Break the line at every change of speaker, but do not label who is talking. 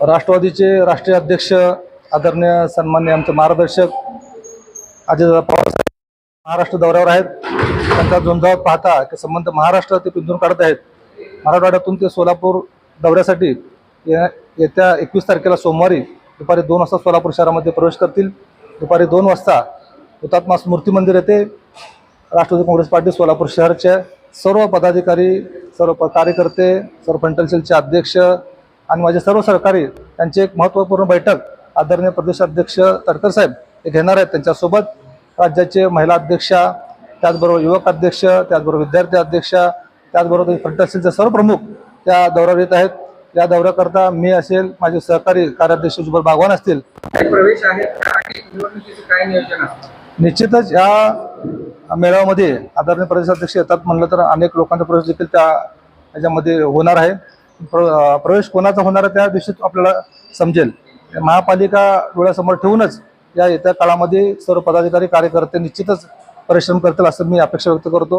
राष्ट्रवादीचे राष्ट्रीय अध्यक्ष आदरणीय सन्मान्य आमचे मार्गदर्शक अजयदादा पवार साहेब महाराष्ट्र दौऱ्यावर आहेत. त्यांचा झुंजावत पाहता की संबंध महाराष्ट्र ते पिंजून काढत आहेत. मराठवाड्यातून ते सोलापूर दौऱ्यासाठी ये- येत्या एकवीस तारखेला सोमवारी दुपारी दोन वाजता सोलापूर शहरामध्ये प्रवेश करतील. दुपारी दोन वाजता हुतात्मा स्मृती मंदिर येथे राष्ट्रवादी काँग्रेस पार्टी सोलापूर शहरचे सर्व पदाधिकारी सर्व कार्यकर्ते सर्व फंटल सेलचे अध्यक्ष आणि माझे सर्व सहकारी यांची एक महत्त्वपूर्ण बैठक आदरणीय प्रदेशाध्यक्ष तडकर साहेब हे घेणार आहेत त्यांच्यासोबत. राज्याचे महिला अध्यक्षा त्याचबरोबर युवक अध्यक्ष त्याचबरोबर विद्यार्थी अध्यक्ष त्याचबरोबर फंटल सेलचे सर्व प्रमुख त्या दौऱ्यावर येत आहेत. या दौऱ्याकरता मी असेल माझे सहकारी कार्याध्यक्ष जुबल बागवान असतील.
प्रवेश काय नियोजन असतं
निश्चितच या मेळाव्यामध्ये आदरणीय प्रदेशाध्यक्ष येतात म्हणलं तर अनेक लोकांचा प्रवेश देखील त्या ह्याच्यामध्ये होणार आहे. प्र प्रवेश कोणाचा होणार आहे त्या दिवशीच आपल्याला समजेल. महापालिका डोळ्यासमोर ठेवूनच या येत्या काळामध्ये सर्व पदाधिकारी कार्यकर्ते निश्चितच परिश्रम करतील असं मी अपेक्षा व्यक्त करतो.